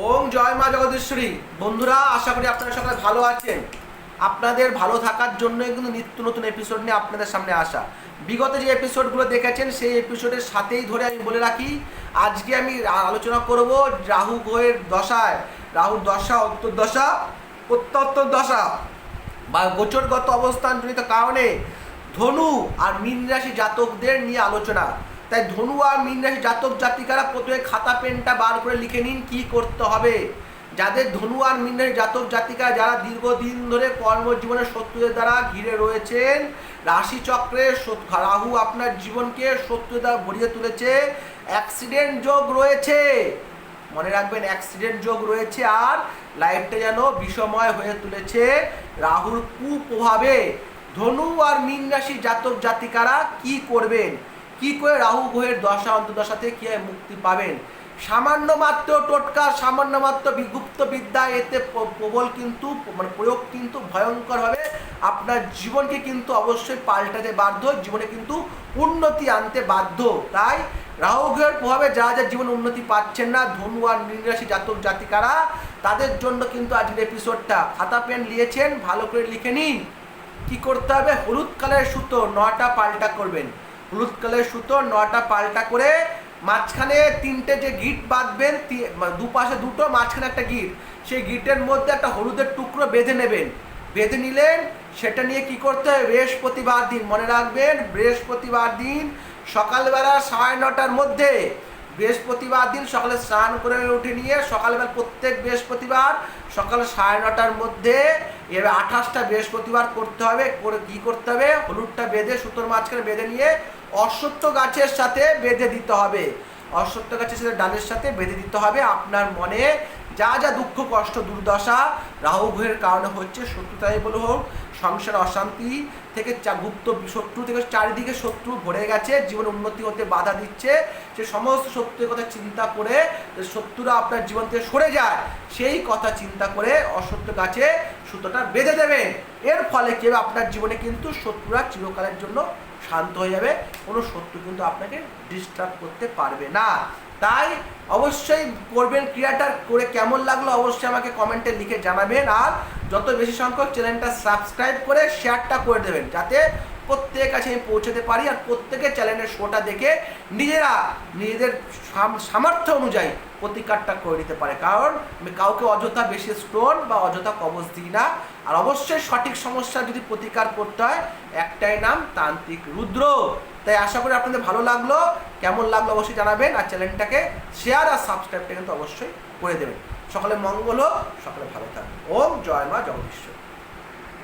ওম জয় মা জগদীশ্বরী। বন্ধুরা, আশা করি আপনারা সবাই ভালো আছেন। আপনাদের ভালো থাকার জন্যই কিন্তু নিত্য নতুন এপিসোড নিয়ে আপনাদের সামনে আসা। বিগত যে এপিসোডগুলো দেখেছেন, সেই এপিসোডের সাথেই ধরে আমি বলে রাখি, আজকে আমি আলোচনা করব রাহু গ্রহের দশায়। রাহুর দশা অন্তর্দশা প্রত্যন্তর দশা বা গোচরগত অবস্থানজনিত কারণে ধনু আর মীন রাশি জাতকদের নিয়ে আলোচনা। তাই ধনু আর মীন রাশি জাতক জাতিকারা প্রথমে খাতা পেনটা বার করে লিখে নিন কি করতে হবে। যাদের ধনু আর মীন রাশি জাতক জাতিকা যারা দীর্ঘদিন ধরে কর্মজীবনের শত্রুদের দ্বারা ঘিরে রয়েছেন, রাশিচক্রে রাহু আপনার জীবনকে শত্রুদের দ্বারা ভরিয়ে তুলেছে অ্যাক্সিডেন্ট যোগ রয়েছে। মনে রাখবেন অ্যাক্সিডেন্ট যোগ রয়েছে আর লাইফটা যেন বিষময় হয়ে তুলেছে রাহুর কুপ্রভাবে। ধনু আর মীন রাশি জাতক জাতিকারা কি করবেন? কি করে রাহু গ্রহের দশা অন্তর্দশা থেকে কি মুক্তি পাবেন? সামান্য মাত্র টোটকা, সামান্য মাত্র বিগুপ্ত বিদ্যা, এতে প্রবল কিন্তু মানে প্রয়োগ কিন্তু ভয়ঙ্কর হবে। আপনার জীবনকে কিন্তু অবশ্যই পাল্টাতে বাধ্য, জীবনে কিন্তু উন্নতি আনতে বাধ্য। তাই রাহু গ্রহের প্রভাবে যারা যা জীবনে উন্নতি পাচ্ছেন না, ধনু আর রাশি জাতক জাতিকারা, তাদের জন্য কিন্তু আজকের এপিসোডটা খাতা, পেন নিয়েছেন ভালো করে লিখে নিন। কি করতে হবে? হলুদ কালারের সুতো নটা পাল্টা করবেন। হলুদ কালারের সুতো, নটা পাল্টা করে মাঝখানে তিনটে যে গিট বাঁধবেন দুপাশে দুটো, মাঝখানে একটা গিট। সেই গিটের মধ্যে একটা হলুদের টুকরো বেঁধে নেবেন। বেঁধে নিলেন, সেটা নিয়ে কি করতে হবে বৃহস্পতিবার দিন মনে রাখবেন, বৃহস্পতিবার দিন সকালবেলা সাড়ে নটার মধ্যে বৃহস্পতিবার দিন সকালে স্নান করে উঠে নিয়ে সকালবেলা প্রত্যেক বৃহস্পতিবার সকাল সাড়ে নটার মধ্যে এবার আঠাশটা বৃহস্পতিবার করতে হবে, করে কী করতে হবে? হলুদটা বেঁধে, সুতোর মাঝখানে বেঁধে নিয়ে অশ্বত্থ গাছের সাথে বেঁধে দিতে হবে। অশ্বত্থ গাছের সাথে ডালের সাথে বেঁধে দিতে হবে। আপনার মনে যা যা দুঃখ, কষ্ট, দুর্দশা রাহু গ্রহের কারণে হচ্ছে শত্রুতাই বলে হোক, সংসার অশান্তি থেকে গুপ্ত শত্রু থেকে চারিদিকে শত্রু ভরে গেছে, জীবন উন্নতি হতে বাধা দিচ্ছে, সে সমস্ত শত্রুর কথা চিন্তা করে শত্রুরা আপনার জীবন থেকে সরে যায়, সেই কথা চিন্তা করে অসত্য গাছে সুতোটা বেঁধে দেবেন। এর ফলে কি হবে? আপনার জীবনে কিন্তু শত্রুরা চিরকালের জন্য শান্ত হয়ে যাবে, কোনো শত্রু কিন্তু আপনাকে ডিস্টার্ব করতে পারবে না। তাই অবশ্যই করবেন ক্রিয়াটা করে কেমন লাগল অবশ্যই আমাকে কমেন্টে লিখে জানাবেন। আর যত বেশি সংখ্যক চ্যানেলটা সাবস্ক্রাইব করে শেয়ারটা করে দেবেন, যাতে প্রত্যেকের কাছে আমি পৌঁছতে পারি আর প্রত্যেকের চ্যানেলের শোটা দেখে নিজেরা নিজেদের সাম- সামর্থ্য অনুযায়ী প্রতিকারটা করে নিতে পারে। কারণ আমি কাউকে অযথা বেশি স্টোন বা অযথা কবচ দিই না। আর অবশ্যই সঠিক সমস্যা যদি প্রতিকার করতে হয়, একটাই নাম তান্ত্রিক রুদ্র। তাই আশা করি আপনাদের ভালো লাগল। কেমন লাগল অবশ্যই জানাবেন আর চ্যানেলটাকে শেয়ার আর সাবস্ক্রাইবটা কিন্তু অবশ্যই করে দেবেন। সকলে মঙ্গল হোক, সকলে ভালো থাকবেন ওম জয় মা জগদীশ্বর।